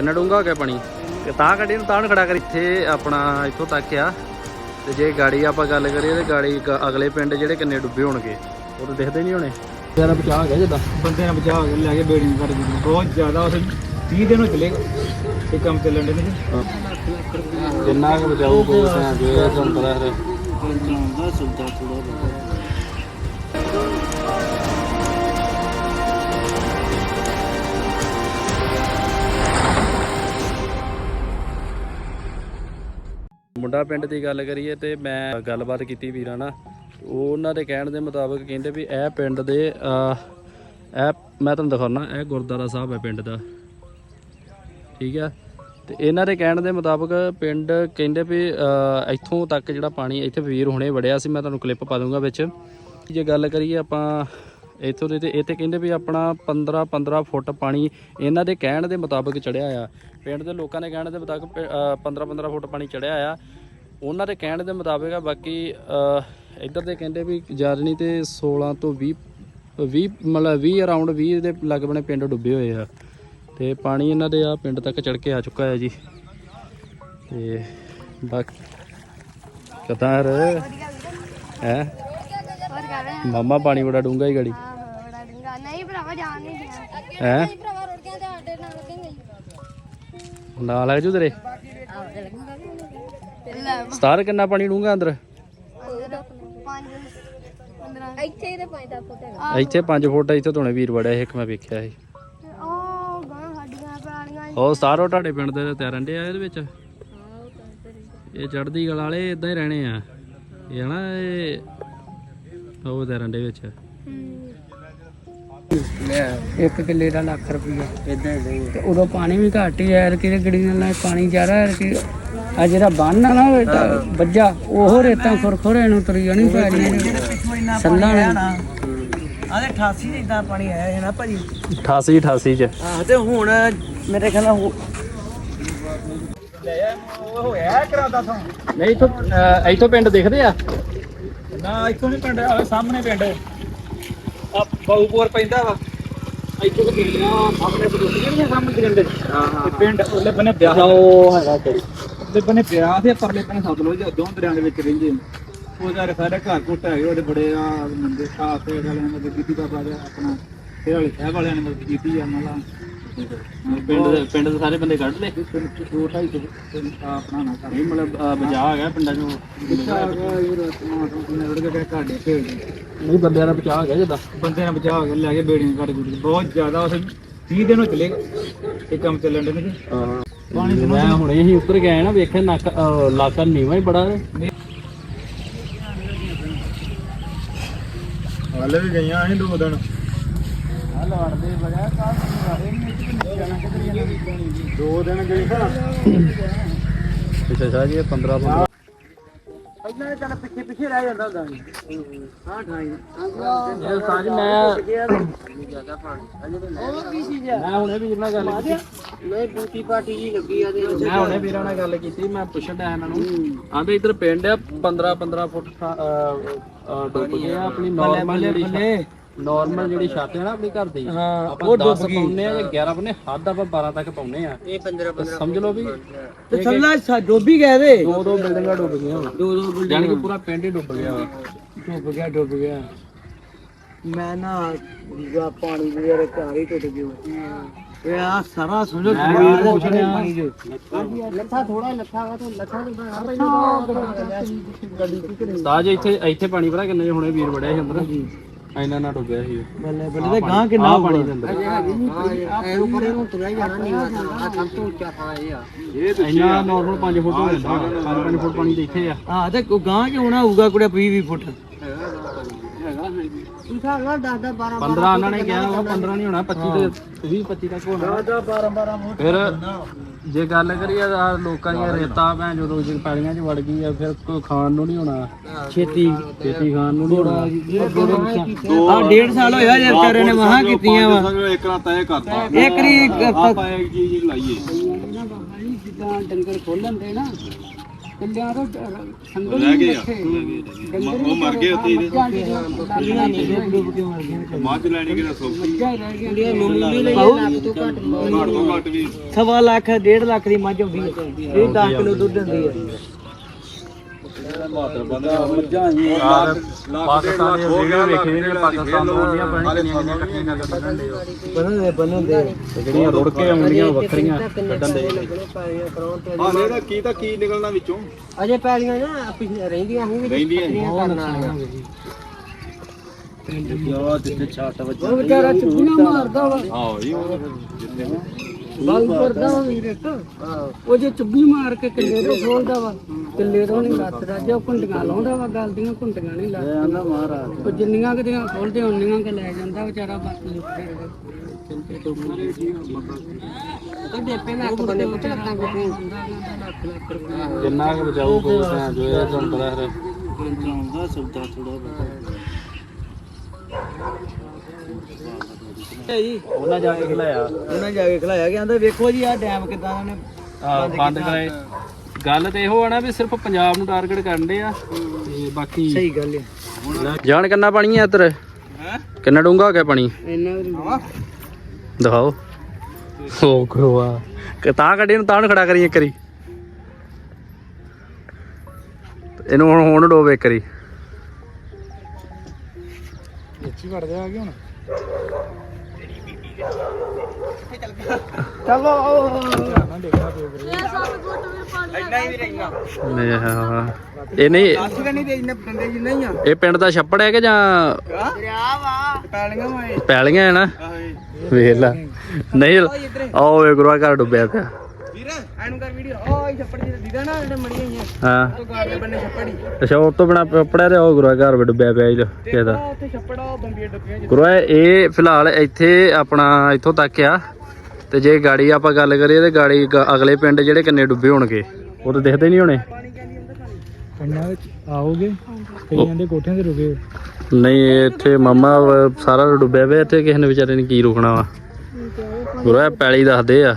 ਕਿੰਨਾ ਡੂੰਘਾ ਹੋ ਗਿਆ ਪਾਣੀ ਤੇ ਤਾਂ ਗੱਡੀ ਨੂੰ ਤਾਂ ਖੜਾ ਕਰ ਇੱਥੇ ਆਪਣਾ ਇੱਥੋਂ ਤੱਕ ਆ ਤੇ ਜੇ ਗਾੜੀ ਆਪਾਂ ਗੱਲ ਕਰੀਏ ਤੇ ਗਾੜੀ ਅਗਲੇ ਪਿੰਡ ਜਿਹੜੇ ਕਿੰਨੇ ਡੁੱਬੇ ਹੋਣਗੇ ਉਹ ਤਾਂ ਦਿਖਦੇ ਨਹੀਂ ਹੋਣੇ ਤੇਰਾ ਬਚਾ ਗਿਆ ਜਦਾਂ ਬੰਦੇ ਨੇ ਬਚਾ ਕੇ ਲੈ ਕੇ ਬੇੜੀਆਂ ਕਰ ਦਿੱਤੀ ਬਹੁਤ ਜ਼ਿਆਦਾ ਉਸ 30 ਦਿਨ ਹੋ ਚਲੇ ਇਹ ਕੰਮ ਚੱਲਣ ਦੇ ਨੇ ਜਿੰਨਾ ਕੁ ਕੋਈ ਸਾਂ ਜੋ ਇਹ ਤੁਹਾਨੂੰ ਪਤਾ ਹੈ ਮੁੰਡਾ ਪਿੰਡ ਦੀ ਗੱਲ ਕਰੀਏ ਤੇ ਮੈਂ ਗੱਲਬਾਤ ਕੀਤੀ ਵੀਰਾਂ ਨਾਲ ਉਹ ਉਹਨਾਂ ਦੇ ਕਹਿਣ ਦੇ ਮੁਤਾਬਕ ਕਹਿੰਦੇ ਵੀ ਇਹ ਪਿੰਡ ਦੇ ਅਹ, ਇਹ ਮੈਂ ਤੁਹਾਨੂੰ ਦਿਖਾਉਣਾ ਇਹ ਗੁਰਦੁਆਰਾ ਸਾਹਿਬ ਹੈ ਪਿੰਡ ਦਾ। ਠੀਕ ਹੈ ਤੇ ਇਹਨਾਂ ਦੇ ਕਹਿਣ ਦੇ ਮੁਤਾਬਕ ਪਿੰਡ ਕਹਿੰਦੇ ਵੀ ਅਹ, ਇੱਥੋਂ ਤੱਕ ਜਿਹੜਾ ਪਾਣੀ ਇੱਥੇ ਵੀਰ ਹੁਣੇ ਵੜਿਆ ਸੀ ਮੈਂ ਤੁਹਾਨੂੰ ਕਲਿੱਪ ਪਾ ਦੂੰਗਾ ਵਿੱਚ। ਜੇ ਗੱਲ ਕਰੀਏ ਆਪਾਂ ਇੱਥੋਂ ਦੇ ਤੇ ਇੱਥੇ ਕਹਿੰਦੇ ਵੀ ਆਪਣਾ 15 15 ਫੁੱਟ ਪਾਣੀ ਇਹਨਾਂ ਦੇ ਕਹਿਣ ਦੇ ਮੁਤਾਬਕ ਚੜਿਆ ਆ। ਪਿੰਡ ਦੇ ਲੋਕਾਂ ਦੇ ਕਹਿਣ ਦੇ ਮੁਤਾਬਕ 15 15 ਫੁੱਟ ਪਾਣੀ ਚੜਿਆ ਆ। ਉਹਨਾਂ ਦੇ ਕਹਿਣ ਦੇ ਮੁਤਾਬਕ ਆ ਬਾਕੀ ਇੱਧਰ ਦੇ ਕਹਿੰਦੇ ਵੀ ਨਹੀਂ ਤੇ 16 ਤੋਂ 20 20 ਮਤਲਬ 20 ਅਰਾਊਂਡ 20 ਦੇ ਲਗਭਗ ਪਿੰਡ ਡੁੱਬੇ ਹੋਏ ਆ। ਤੇ ਪਾਣੀ ਇਹਨਾਂ ਦੇ ਆ ਪਿੰਡ ਤੱਕ ਚੜ ਕੇ ਆ ਚੁੱਕਾ ਹੈ ਜੀ। ਤੇ ਬਾਕੀ ਕਤਾਰ ਹੈ? ਮਾਮਾ ਪਾਣੀ ਬੜਾ ਡੂੰਗਾ ਹੀ ਗੜੀ। ਨਹੀਂ ਭਰਾਵਾ ਜਾਣ ਨਹੀਂ ਦਿਆ ਹੈ? ਭਰਾਵਾ ਰੁੜ ਗਿਆ ਤੇ ਸਾਡੇ ਨਾਲ ਲੱਗेंगे ਨਾਲ ਲੱਗ ਜੂ ਤੇਰੇ ਲੈ ਸਤਾਰ ਕਿੰਨਾ ਪਾਣੀ ਡੂੰਗਾ ਅੰਦਰ? ਅੰਦਰ 5 15 ਇੱਥੇ ਇਹਦੇ 5 ਦਾ ਫੁੱਟ ਹੈਗਾ। ਇੱਥੇ 5 ਫੁੱਟ ਇੱਥੇ ਧੋਣੇ ਵੀਰ ਵੜਿਆ ਇੱਕ ਮੈਂ ਵੇਖਿਆ ਸੀ। ਉਹ ਗਾਂ ਸਾਡੀਆਂ ਪੁਰਾਣੀਆਂ ਉਹ ਸਤਾਰੋ ਤੁਹਾਡੇ ਪਿੰਡ ਦੇ ਤੈਰਨ ਦੇ ਆ ਇਹਦੇ ਵਿੱਚ? ਇਹ ਚੜਦੀ ਗਲ ਵਾਲੇ ਇਦਾਂ ਹੀ ਰਹਿਣੇ ਆ। ਇਹ ਹਨਾ ਇਹ ਉਹ ਤੈਰਨ ਦੇ ਵਿੱਚ। ਇੱਕ ਕਿੱਲੇ ਦਾ ਲੱਖ ਰੁਪਈਆ। ਇਦਾਂ ਤੇ ਉਦੋਂ ਪਾਣੀ ਵੀ ਘੱਟ ਹੀ ਐਰ ਕਿ ਗੜੀਆਂ ਨਾਲ ਪਾਣੀ ਜ਼ਿਆਦਾ ਐਰ ਕਿ ਆ ਜਿਹੜਾ ਬੰਨ ਆ ਨਾ ਤਾਂ ਵੱਜਾ ਉਹ ਰੇਤਾਂ ਖੁਰਖੁਰੇ ਨੂੰ ਤੁਰੀ ਜਾਣੀ ਪੈਣੀਆਂ ਸੰਨਾਂ ਨੇ। ਆਦੇ 88 ਇਦਾਂ ਪਾਣੀ ਆਇਆ ਹੈ ਨਾ ਭਾਜੀ। 88 88 ਚ। ਆਹ ਤੇ ਹੁਣ ਮੇਰੇ ਖਿਆਲ ਨਾਲ ਲੈ ਉਹ ਹੋਇਆ ਕਰਾਦਾ ਤੋਂ ਨਹੀਂ ਇੱਥੋਂ ਅਹ, ਇੱਥੋਂ ਪਿੰਡ ਦਿਖਦੇ ਆ? ਨਾ ਇੱਥੋਂ ਨਹੀਂ ਪਿੰਡ ਆ ਸਾਹਮਣੇ ਪਿੰਡ। ਆ ਬਾਊਪੁਰ ਪੈਂਦਾ ਵਾ। ਇੱਥੋਂ ਤੋਂ ਪਿੰਡ ਆ ਆਪਣੇ ਬਜ਼ੁਰਗ ਨਹੀਂ ਸਾਹਮਣੇ ਪਿੰਡ ਹਾਂ ਹਾਂ ਪਿੰਡ ਉਹਲੇ ਬਨੇ ਵਿਆਹ ਉਹ ਹੈਗਾ ਤੇ ਉਹਦੇ ਬਨੇ ਵਿਆਹ ਤੇ ਪਰਲੇ ਬਨੇ ਸਤਲੁਜ ਦੋ ਦਰਿਆਂ ਦੇ ਵਿੱਚ ਰਹਿੰਦੇ ਨੇ। ਉਹਦਾ ਸਾਰੇ ਘਰ ਘੁੱਟ ਹੈਗੇ ਉਹਦੇ ਬੜੇ ਆ ਮੰਦੇ ਸਾਫ਼ ਤੇ ਵਾਲਿਆਂ ਨੇ ਕੀਤੀ ਬਾਬਾ ਦੇ ਆਪਣਾ ਤੇ ਵਾਲੇ ਸਾਹਿਬ ਵਾਲਿਆਂ ਨੇ ਮਦਦ ਕੀਤੀ ਆ ਨਾਲ ਪਿੰਡ ਦੇ ਪਿੰਡ ਦੇ ਸਾਰੇ ਬੰਦੇ ਕੱਢ ਲਏ? ਦੋ ਢਾਈ ਤੇ ਆਪਣਾ ਨਾ ਕਰ। ਮਤਲਬ ਅਹ, ਬਚਾਅ ਹੈਗਾ ਪਿੰਡਾਂ ਚੋਂ? ਨਹੀਂ ਬੰਦਿਆਂ ਦਾ ਬਚਾਅ ਹੈਗਾ ਜਦਾਂ? ਬੰਦੇ ਨੇ ਬਚਾ ਕੇ ਲੈ ਕੇ ਬੇੜੀਆਂ ਕੱਢ ਗੁੱਡੀ ਬਹੁਤ ਜ਼ਿਆਦਾ ਉਸ 30 ਦਿਨ ਹੋ ਚਲੇ ਇਹ ਕੰਮ ਚੱਲਣ ਦੇ ਨੇ ਹਾਂ। ਪਾਣੀ ਮੈਂ ਹੁਣੇ ਹੀ ਉੱਤਰ ਗਿਆ ਨਾ ਵੇਖਿਆ ਨੱਕ ਅਹ, ਲਾਕਾ ਨੀਵਾ ਹੀ ਬੜਾ ਹਾਲੇ ਵੀ ਗਈਆਂ ਅਸੀਂ ਦੋ ਦਿਨ। ਦੋ ਦਿਨ ਤਾਂ। ਅੱਛਾ ਜੀ 15 15 ਪਹਿਲਾਂ ਚੱਲ ਪਿੱਛੇ ਪਿੱਛੇ ਰਹਿ ਜਾਂਦਾ ਹੁੰਦਾ ਹਾਂ ਠਾਈ। ਇਹ ਸਾਜ ਮੈਂ ਮੈਂ ਹੁਣੇ ਵੀਰ ਨਾਲ ਗੱਲ ਕੀਤੀ। ਨਹੀਂ ਬੂਟੀ ਪਾਟੀ ਜੀ ਲੱਗੀ ਆ ਤੇ ਮੈਂ ਹੁਣੇ ਵੀਰਾਂ ਨਾਲ ਗੱਲ ਕੀਤੀ ਮੈਂ ਪੁੱਛਣ ਇਹਨਾਂ ਨੂੰ। ਆਂਦੇ ਇੱਧਰ ਪਿੰਡ ਆ 15 15 ਫੁੱਟ ਡੁੱਬ ਆਪਣੀ ਨਾਰਮਲ ਜਿਹੜੀ ਨਾਰਮਲ ਜਿਹੜੀ ਛੱਤ ਹੈ ਨਾ ਆਪਣੀ ਘਰ ਦੀ ਹਾਂ ਉਹ ਡੁੱਬ ਪਾਉਨੇ ਆ ਜਾਂ 11 ਪਾਉਨੇ ਹੱਦ ਆਪਾਂ 12 ਤੱਕ ਪਾਉਨੇ ਆ ਇਹ 15 ਤੇ ਸਮਝ ਲਓ ਵੀ। ਤੇ ਸੱਲਾ ਡੋਬੀ ਗਏ ਵੇ ਦੋ ਦੋ ਬਿਲਡਿੰਗਾਂ ਡੁੱਬ ਗਈਆਂ। ਹੁਣ ਦੋ ਦੋ ਯਾਨੀ ਕਿ ਪੂਰਾ ਪਿੰਡ ਹੀ ਡੁੱਬ ਗਿਆ ਵਾ। ਡੁੱਬ ਗਿਆ ਡੁੱਬ ਗਿਆ। ਮੈਂ ਨਾ ਦੂਜਾ ਪਾਣੀ ਦੇ ਯਾਰ ਘਰ ਹੀ ਟੁੱਟ ਗਿਆ। ਇਹ ਆ ਸਾਰਾ ਦੇ ਵਿੱਚ ਪਾਣੀ ਜੋ ਲੱਥਾ ਥੋੜਾ ਲੱਥਾ ਵਾ ਤੇ ਲੱਥਾ ਤੇ ਸਾਜ ਇੱਥੇ ਇੱਥੇ ਪਾਣੀ ਭਰਾ ਕਿੰਨੇ ਹੁਣੇ ਵੀਰ ਵੜਿਆ ਸੀ ਅੰਦਰ? ਇੰਨਾ ਨਾ ਡੁੱਬਿਆ ਸੀ। ਬੱਲੇ ਬੱਲੇ ਤੇ ਗਾਂ ਕਿੰਨਾ ਪਾਣੀ ਦੇ ਅੰਦਰ। ਐ ਉੱਪਰ ਨੂੰ ਤੁਰਿਆ ਜਾਣਾ ਨਹੀਂ ਆ ਸਭ ਤੋਂ ਉੱਚਾ ਥਾਂ ਇਹ ਆ। ਇੰਨਾ ਨਾਰਮਲ 5 ਫੁੱਟ ਹੋ ਜਾਂਦਾ। 5 5 ਫੁੱਟ ਪਾਣੀ ਤੇ ਇੱਥੇ ਆ। ਹਾਂ ਤੇ ਗਾਂ ਕਿ ਹੋਣਾ ਹੋਊਗਾ ਕੁੜੇ 20 20 ਫੁੱਟ? ਉਠਾ ਲਾ 10 10 12 15 ਉਹਨਾਂ ਨੇ ਕਿਹਾ ਵਾ 15 ਨਹੀਂ ਹੋਣਾ 25 ਤੇ 20 25 ਤੱਕ ਹੋਣਾ। 12 12 ਫੁੱਟ। ਫਿਰ ਜੇ ਗੱਲ ਕਰੀਏ ਆ ਲੋਕਾਂ ਦੀਆਂ ਰੇਤਾ ਭੈਣ ਜੋ ਰੋਜ਼ ਪੈਲੀਆਂ 'ਚ ਵੜ ਗਈ ਆ ਫਿਰ ਕੋਈ ਖਾਣ ਨੂੰ ਨਹੀਂ ਹੋਣਾ। ਛੇਤੀ ਛੇਤੀ ਖਾਣ ਨੂੰ ਨਹੀਂ ਹੋਣਾ। ਆ। ਡੇਢ ਸਾਲ ਹੋਇਆ ਜੇ ਵਿਚਾਰੇ ਨੇ ਮਹਾ ਕੀਤੀਆਂ ਵਾ। ਇੱਕ ਰਾਤ ਤੈਅ ਕਰਤਾ। ਇੱਕ ਰੀ ਆਪਾਂ ਇੱਕ ਚੀਜ਼ ਲਾਈਏ। ਜਿੱਦਾਂ ਡੰਗਰ ਖੋਲਣ ਦੇ ਨਾ ਕਿੱਲਿਆਂ ਤੋਂ ਸੰਗਲ ਰਹਿ ਗਏ ਉਹ ਮਰ ਗਏ ਉੱਥੇ ਮਾਝ ਲੈਣੀ ਕਿਹੜਾ ਸੌਖੀ? ਸਵਾ ਲੱਖ ਡੇਢ ਲੱਖ ਦੀ ਮੱਝ ਹੁੰਦੀ ਹੈ। ਇਹ 10 ਕਿਲੋ ਦੁੱਧ ਦਿੰਦੀ ਹੈ। ਪਾਕਿਸਤਾਨ ਵੀਡੀਓ ਵੇਖੀ ਨੇ ਪਾਕਿਸਤਾਨ ਤੋਂ ਆਉਂਦੀਆਂ ਪੈਣੀਆਂ ਕਿੰਨੀਆਂ ਕੱਟੀਆਂ ਕਰਦੇ ਬੰਨਦੇ ਬੰਨਦੇ ਤੇ ਜਿਹੜੀਆਂ ਰੁੜ ਕੇ ਆਉਂਦੀਆਂ ਵੱਖਰੀਆਂ ਕੱਢਣ ਦੇ ਹਾਲੇ ਦਾ ਕੀ ਤਾਂ ਕੀ ਨਿਕਲਣਾ ਵਿੱਚੋਂ ਅਜੇ ਪੈਲੀਆਂ ਨਾ ਰਹਿੰਦੀਆਂ ਸੀ ਰਹਿੰਦੀਆਂ ਕਰਨ ਵਾਲੀਆਂ ਜਿੱਥੇ ਛਾਟ ਵੱਜ ਉਹ ਵਿਚਾਰਾ ਚੁੱਪੀਆਂ ਮਾਰਦਾ ਵਾ ਆਹੋ ਜੀ ਜਿੱਥੇ ਬਲ ਕਰਦਾ ਵਾ ਵੀਰੇ ਉਹ ਜੇ ਚੁੱਭੀ ਮਾਰ ਕੇ ਕਿੱਲੇ ਤੋਂ ਖੋਲਦਾ ਵਾ। ਕਿੱਲੇ ਤੋਂ ਨਹੀਂ ਲੱਥਦਾ ਜੇ ਉਹ ਕੁੰਡੀਆਂ ਲਾਉਂਦਾ ਵਾ ਗੱਲ ਦੀਆਂ ਕੁੰਡੀਆਂ ਨਹੀਂ ਲੱਥਦਾ ਮਹਾਰਾਜ। ਉਹ ਜਿੰਨੀਆਂ ਕਿਦੀਆਂ ਖੋਲਦੇ ਉਨੀਆਂ ਕਿ ਲੈ ਜਾਂਦਾ ਵਿਚਾਰਾ ਬਾਕੀ ਉੱਥੇ ਡੇਪੇ ਨਾਲ ਇੱਕ ਬੰਦੇ ਪੁੱਛ ਲੱਤਾਂ ਕਿੱਥੇ ਲੱਖ ਲੱਖ ਰੁਪਏ ਕਿੰਨਾ ਕੁ ਬਚਾਊ ਕੋਈ ਭੈਣ ਜੋ ਇਹ ਤੁਹਾਨੂੰ ਪਤਾ ਫਿਰ। ਆਉਂਦਾ ਸੌਦਾ ਥੋੜਾ ਬਹੁਤਾ। ਜੀ। ਉਹਨਾਂ ਜਾ ਕੇ ਖਿਲਾਇਆ। ਉਹਨਾਂ ਜਾ ਕੇ ਖਲਾਇਆ ਗਿਆ ਕਹਿੰਦਾ ਵੇਖੋ ਜੀ ਆਹ ਡੈਮ ਕਿਦਾਂ ਉਹਨੇ ਬੰਦ ਕਰਾਏ। ਗੱਲ ਤੇ ਇਹੋ ਆ ਨਾ ਵੀ ਸਿਰਫ ਪੰਜਾਬ ਨੂੰ ਟਾਰਗੇਟ ਕਰਨ ਦੇ ਆ ਤੇ ਬਾਕੀ ਸਹੀ ਗੱਲ ਹੈ ਜਾਣ ਕਿੰਨਾ ਪਾਣੀ ਆ ਇੱਧਰ? ਕਿੰਨਾ ਡੂੰਘਾ ਹੋ ਗਿਆ ਪਾਣੀ? ਇੰਨਾ ਦਿਖਾਓ। ਹੋ ਗੋਆ ਕਿ ਤਾਂ ਕੱਢੇ ਨੂੰ ਤਾਂ ਨੂੰ ਖੜਾ ਕਰੀ ਇੱਕ ਵਾਰੀ। ਇਹਨੂੰ ਹੁਣ ਹੁਣ ਡੋਬ ਇੱਕ ਵਾਰੀ। ਇੱਥੇ ਵੜਦੇ ਆ ਗਏ ਹੁਣ। ਨਹੀਂ, ਹਾਂ। ਇਹ ਨਹੀਂ ਇਹ ਪਿੰਡ ਦਾ ਛੱਪੜ ਹੈ ਕਿ ਜਾਂ ਪੈਲੀਆਂ ਹੈ ਨਾ? ਵੇਖ ਲੈ। ਨਹੀਂ ਆਓ ਵੇ ਗੁਰੂਆ ਘਰ ਡੁੱਬਿਆ ਪਿਆ ਵੀਰ ਐਨੂੰ ਕਰ ਵੀਡੀਓ ਓ ਇਹ ਛੱਪੜ ਜੀ ਦੀਦਾ ਨਾ ਜਿਹੜੇ ਮੜੀਆਂ ਹੋਈਆਂ। ਹਾਂ। ਤੋਂ ਗਾੜੇ ਬੰਨੇ ਛੱਪੜੀ। ਅੱਛਾ ਉਹ ਤੋਂ ਬਿਨਾ ਪੜਿਆ ਤੇ ਉਹ ਗੁਰੂਆ ਘਰ ਡੁੱਬਿਆ ਪਿਆ ਇਹਦਾ ਕਿਹਦਾ ਉਹ ਉੱਥੇ ਛੱਪੜ ਆ ਉਹ ਬੰਬੀਆਂ ਡੁੱਬੀਆਂ ਗੁਰੂਆ ਇਹ ਫਿਲਹਾਲ ਇੱਥੇ ਆਪਣਾ ਇੱਥੋਂ ਤੱਕ ਆ। ਤੇ ਜੇ ਗਾੜੀ ਆਪਾਂ ਗੱਲ ਕਰੀਏ ਤੇ ਗਾੜੀ ਅਗਲੇ ਪਿੰਡ ਜਿਹੜੇ ਕਿੰਨੇ ਡੁੱਬੇ ਹੋਣਗੇ ਉਹ ਤਾਂ ਦਿਖਦੇ ਨਹੀਂ ਹੋਣੇ। ਪਿੰਡਾਂ ਵਿੱਚ ਆਓਗੇ ਕਈਆਂ ਦੇ ਕੋਠਿਆਂ ਤੇ ਰੁਕੇ ਨਹੀਂ ਇਹ ਇੱਥੇ ਮਾਮਾ ਸਾਰਾ ਡੁੱਬਿਆ ਪਿਆ ਇੱਥੇ ਕਿਸੇ ਨੇ ਵਿਚਾਰੇ ਨੇ ਕੀ ਰੁਕਣਾ ਵਾ। ਗੁਰੂਆ ਪੈਲੀ ਦੱਸਦੇ ਆ।